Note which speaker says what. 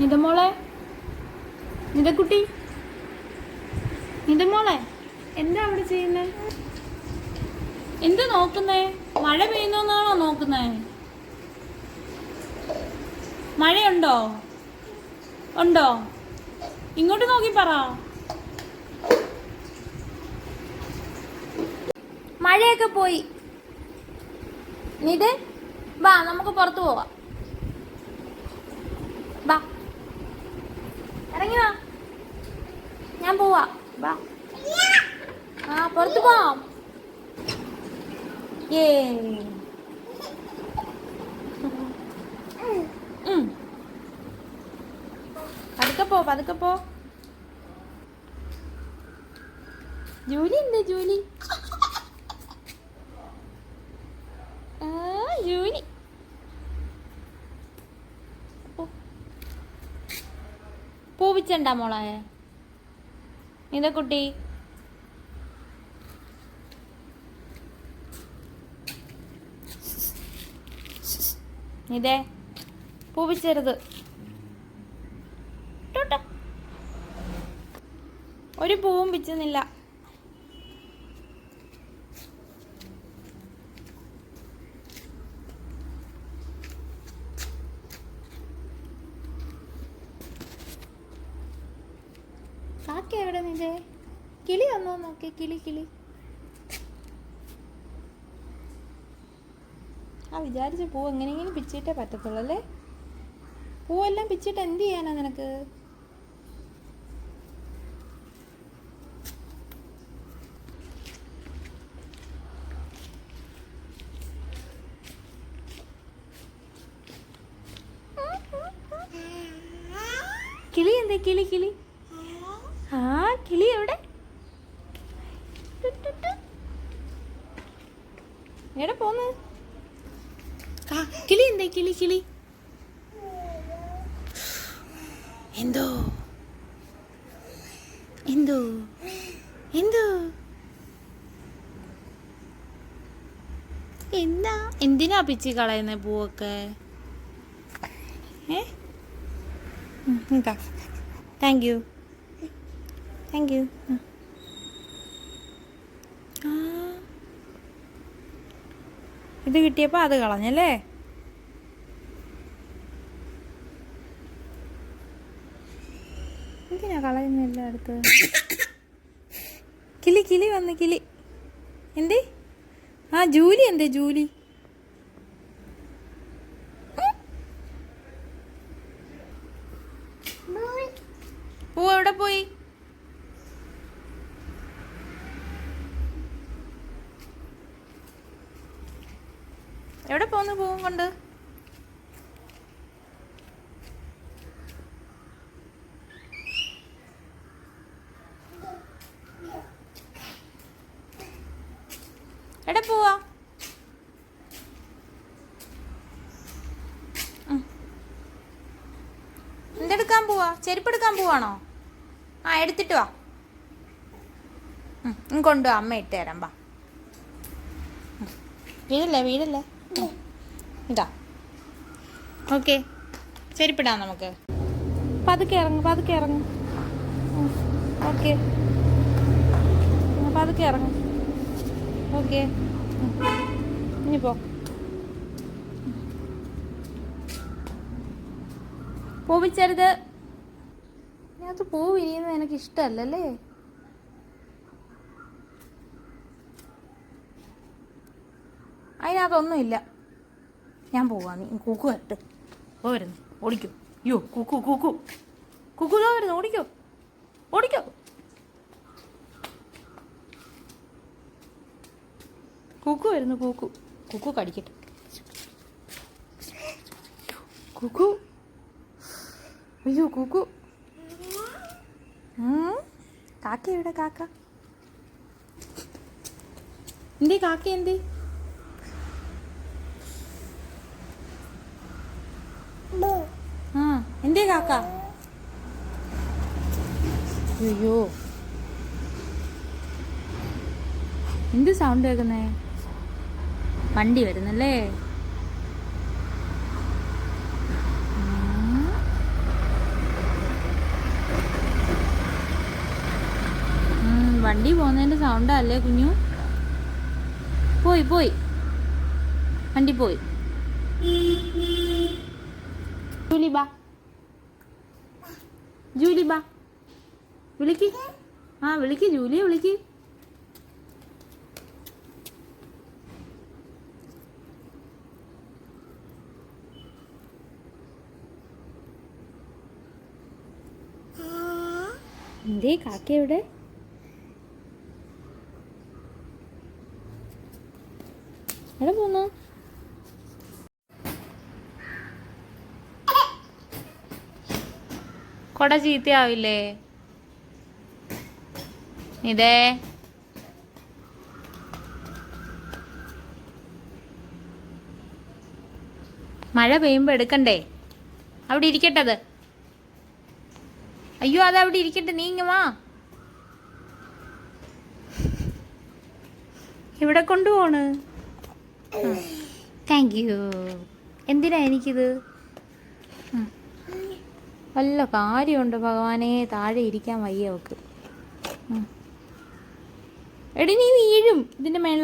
Speaker 1: നിതമോളെ നിതക്കുട്ടി നിതമോളെ എന്താ അവിടെ ചെയ്യുന്നേ? എന്ത് നോക്കുന്നേ? മഴ പെയ്യുന്നോന്നാണോ നോക്കുന്നേ? മഴയുണ്ടോ? ഉണ്ടോ? ഇങ്ങോട്ട് നോക്കി പറ. മഴയൊക്കെ പോയി. നിത് വാ നമുക്ക് പുറത്തു പോവാം വാ ഇറങ്ങി ഞാൻ പോവാ. വാ. ആ പുറത്ത് പോവാം ഏ. പതുക്കെ പോ പതുക്കെ പോ. ജൂലി ഉണ്ട് ജൂലി. ആ ജോലി. പൂവിച്ചണ്ട മോളെ? ഇതാ കുട്ടി? ഇതേ പൂവിച്ചരുത്. ഒരു പൂവും പിച്ചുന്നില്ല നിന്റെ കിളി വന്നോ നോക്കി കിളി കിളി. ആ വിചാരിച്ച പൂ എങ്ങനെയെങ്കിലും പിച്ചിട്ടേ പറ്റത്തുള്ളൂ അല്ലേ? പൂവെല്ലാം പിച്ചിട്ട് എന്ത് ചെയ്യാനാ നിനക്ക്? കിളി എന്താ? കിളി കിളി. കിളി എവിടെ. എവിടെ പോന്ന്? കിളി എന്തേ? കിളി കിളി. എന്തോ? എന്തോ? എന്തോ? എന്താ? എന്തിനാ പിച്ചി കളയുന്ന പൂവൊക്കെ? ഏ? താങ്ക് യു താങ്ക് യു ഇത് കിട്ടിയപ്പോൾ അത് കളഞ്ഞല്ലേ? എന്തിനാ കളയുന്നില്ല അടുത്ത് കിളി കിളി വന്ന് കിളി. എന്തേ? ആ ജൂലി എന്തേ ജൂലി? പൂ എവിടെ പോയി എവിടെ പോന്നു പൂവും കൊണ്ട് എടാ പോവാ. എന്തെടുക്കാൻ പോവാ? ചെരുപ്പെടുക്കാൻ പോവാണോ? ആ എടുത്തിട്ട് വാ. കൊണ്ടുവാ. അമ്മ ഇട്ട് തരാം വാ. വീടല്ലേ വീടല്ലേ. ഇതാ. ഓക്കെ. ചെരുപ്പിടാം നമുക്ക്. പതുക്കെ ഇറങ്ങും പതുക്കെ ഇറങ്ങും. ഓക്കെ. പതുക്കെ ഇറങ്ങും. ഓക്കെ. ഇനി പോ. പൂവിച്ചരുത്. അത് പൂ വിരിയുന്നത് എനിക്ക് ഇഷ്ടമല്ലല്ലേ? അതിനകത്തൊന്നുമില്ല. ഞാൻ പോവാ നീ കുക്കു വരട്ട് ഓ വരുന്നു ഓടിക്കോ അയ്യോ കുക്കു കുക്കു കുക്കു ഇതോ വരുന്നു ഓടിക്കോ. ഓടിക്കോ. കുക്കു വരുന്നു കുക്കു കുക്കു കടിക്കട്ടെ. കുക്കു അയ്യോ കുക്കു. കാക്ക എവിടെ കാക്ക? എന്തേ കാക്ക എന്തേ? കാക്ക. അയ്യോ. എന്ത് സൗണ്ട് കേൾക്കുന്നേ? വണ്ടി വരുന്നല്ലേ? വണ്ടി പോകുന്നതിന്റെ സൗണ്ടാ അല്ലേ കുഞ്ഞു? പോയി പോയി. വണ്ടി പോയി. ബാ. ജൂലി ബാ. വിളിക്ക്. ആ വിളിക്ക് ജൂലിയെ വിളിക്ക്. എന്തേ കാക്ക എവിടെ? എവിടെ പോന്നു? കൊട ചീത്തയാവില്ലേ? ഇതേ. മഴ പെയ്യുമ്പോൾ എടുക്കണ്ടേ? അവിടെ ഇരിക്കട്ടെ അത് അയ്യോ അത് അവിടെ ഇരിക്കട്ടെ നീങ്ങ വാ. ഇവിടെ കൊണ്ടുപോണ്? താങ്ക് യു എന്തിനാ എനിക്കിത്. വല്ല കാര്യമുണ്ട് ഭഗവാനെ താഴെ ഇരിക്കാൻ വയ്യ അവക്ക് എടി നീ വീഴും. ഇതിന്റെ മേളിൽ